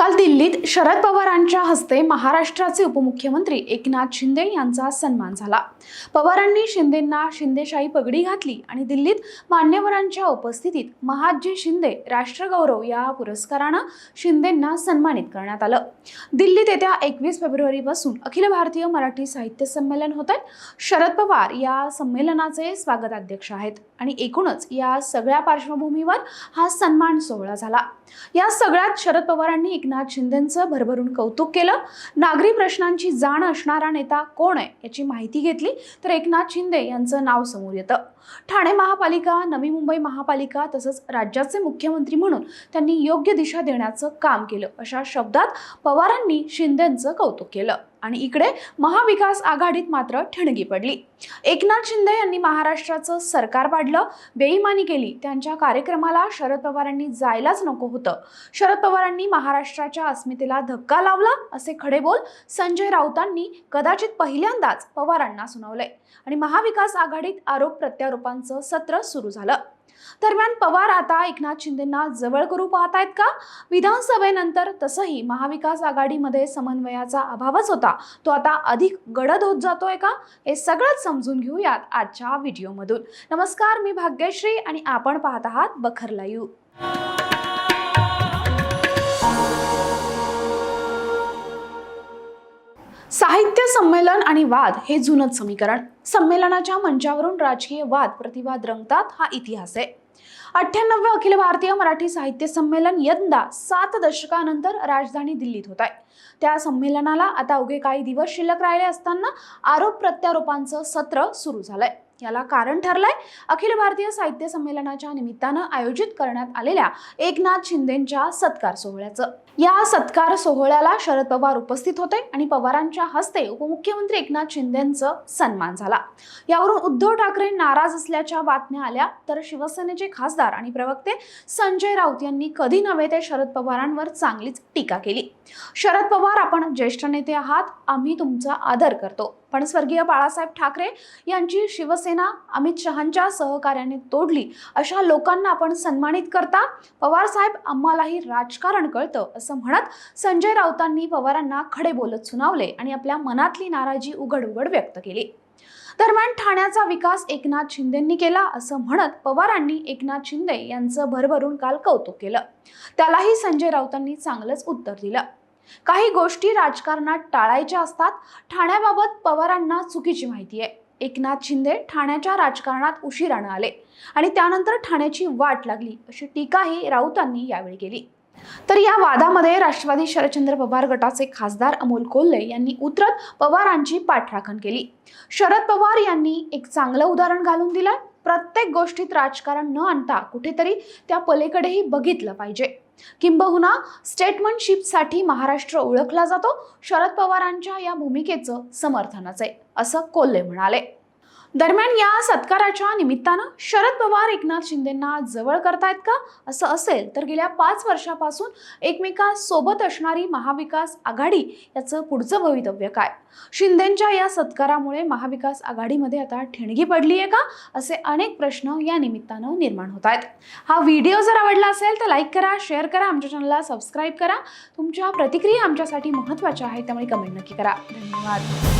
काल दिल्लीत शरद पवारांच्या हस्ते महाराष्ट्राचे उपमुख्यमंत्री एकनाथ शिंदे यांचा सन्मान झाला. पवारांनी शिंदेंना शिंदेशाही पगडी घातली आणि दिल्लीत मान्यवरांच्या उपस्थितीत महाजी शिंदे राष्ट्रगौरव या पुरस्कारानं शिंदेंना सन्मानित करण्यात आलं. दिल्लीत येत्या एकवीस फेब्रुवारीपासून अखिल भारतीय मराठी साहित्य संमेलन होत आहे. शरद पवार या संमेलनाचे स्वागताध्यक्ष आहेत आणि एकूणच या सगळ्या पार्श्वभूमीवर हा सन्मान सोहळा झाला. या सगळ्यात शरद पवारांनी एकनाथ शिंदेंचं भरभरून कौतुक केलं. नागरी प्रश्नांची जाण असणारा नेता कोण आहे याची माहिती घेतली. तर एकनाथ शिंदे यांचं नाव समोर येतं. ठाणे महापालिका नवी मुंबई महापालिका तसंच राज्याचे मुख्यमंत्री म्हणून त्यांनी योग्य दिशा देण्याचं काम केलं. अशा शब्दात पवारांनी शिंदेंचं कौतुक केलं. आणि इकडे महाविकास आघाडीत मात्र ठिणगी पडली. एकनाथ शिंदे यांनी महाराष्ट्राचं सरकार पाडलं बेईमानी केली त्यांच्या कार्यक्रमाला शरद पवारांनी जायलाच नको होतं. शरद पवारांनी महाराष्ट्राच्या अस्मितेला धक्का लावला असे खडे बोल संजय राऊतांनी कदाचित पहिल्यांदाच पवारांना सुनावले. आणि महाविकास आघाडीत आरोप प्रत्यारोपांचं सत्र सुरू झालं. दरम्यान पवार आता एकनाथ शिंदेंना जवळ करू पाहत आहेत का? विधानसभेनंतर तसंही महाविकास आघाडीमध्ये समन्वयाचा अभावच होता. तो आता अधिक गडद होत जातोय का? हे सगळंच समजून घेऊयात आजच्या व्हिडिओमधून. नमस्कार मी भाग्यश्री आणि आपण पाहत आहात बखर लाईव्ह साहित्य संमेलन आणि वाद हे जुनच समीकरण. संमेलनाच्या मंचावरून राजकीय वाद प्रतिवाद रंगतात हा इतिहास आहे. अठ्ठ्याण्णव अखिल भारतीय मराठी साहित्य संमेलन यंदा सात दशकानंतर राजधानी दिल्लीत होत आहे. त्या संमेलनाला आता अवघे काही दिवस शिल्लक राहिले असताना आरोप प्रत्यारोपांचं सत्र सुरू झालंय. याला कारण ठरलंय. अखिल भारतीय साहित्य संमेलनाच्या निमित्तानं आयोजित करण्यात आलेल्या एकनाथ शिंदेंच्या सत्कार सोहळ्याचं. या सत्कार सोहळ्याला शरद पवार उपस्थित होते आणि पवारांच्या हस्ते उपमुख्यमंत्री एकनाथ शिंदेंचं सन्मान झाला. यावरून उद्धव ठाकरे नाराज असल्याच्या बातम्या आल्या तर शिवसेनेचे खासदार आणि प्रवक्ते संजय राऊत यांनी कधी नव्हे ते शरद पवारांवर चांगलीच टीका केली. शरद पवार आपण ज्येष्ठ नेते आहात आम्ही तुमचा आदर करतो. पण स्वर्गीय बाळासाहेब ठाकरे यांची शिवसेना अमित शहांच्या सहकार्याने तोडली. अशा लोकांना आपण सन्मानित करता. पवार साहेब आम्हालाही राजकारण कळतं असं म्हणत संजय राऊतांनी पवारांना खडे बोलत सुनावले आणि आपल्या मनातली नाराजी उघड उघड व्यक्त केली. दरम्यान ठाण्याचा विकास एकनाथ शिंदेंनी केला असं म्हणत पवारांनी एकनाथ शिंदे यांचं भरभरून काल कौतुक केलं. त्यालाही संजय राऊतांनी चांगलंच उत्तर दिलं. काही गोष्टी राजकारणात टाळायच्या असतात. ठाण्याबाबत पवारांना चुकीची माहिती आहे. एकनाथ शिंदे ठाण्याच्या राजकारणात उशिरानं आले आणि त्यानंतर ठाण्याची वाट लागली अशी टीकाही राऊतांनी यावेळी केली. तर या वादामध्ये राष्ट्रवादी शरदचंद्र पवार गटाचे खासदार अमोल कोल्हे यांनी उतरत पवारांची पाठराखण केली. शरद पवार यांनी एक चांगलं उदाहरण घालून दिलं प्रत्येक गोष्टीत राजकारण न आणता कुठेतरी त्या पलीकडेही बघितलं पाहिजे. किंबहुना स्टेटमेंटशिपसाठी महाराष्ट्र ओळखला जातो. शरद पवारांच्या या भूमिकेचं समर्थनच आहे असं कोल्हे म्हणाले. दरम्यान या सत्काराच्या निमित्तानं शरद पवार एकनाथ शिंदेंना जवळ करतायत का? असं असेल तर गेल्या पाच वर्षापासून एकमेकांसोबत असणारी महाविकास आघाडी याचं पुढचं भवितव्य काय? शिंदेंच्या या सत्कारामुळे महाविकास आघाडीमध्ये आता ठिणगी पडली आहे का? असे अनेक प्रश्न या निमित्तानं निर्माण होत आहेत हा व्हिडिओ जर आवडला असेल तर लाईक करा शेअर करा आमच्या चॅनलला सबस्क्राईब करा. तुमच्या प्रतिक्रिया आमच्यासाठी महत्त्वाच्या आहेत त्यामुळे कमेंट नक्की करा. धन्यवाद.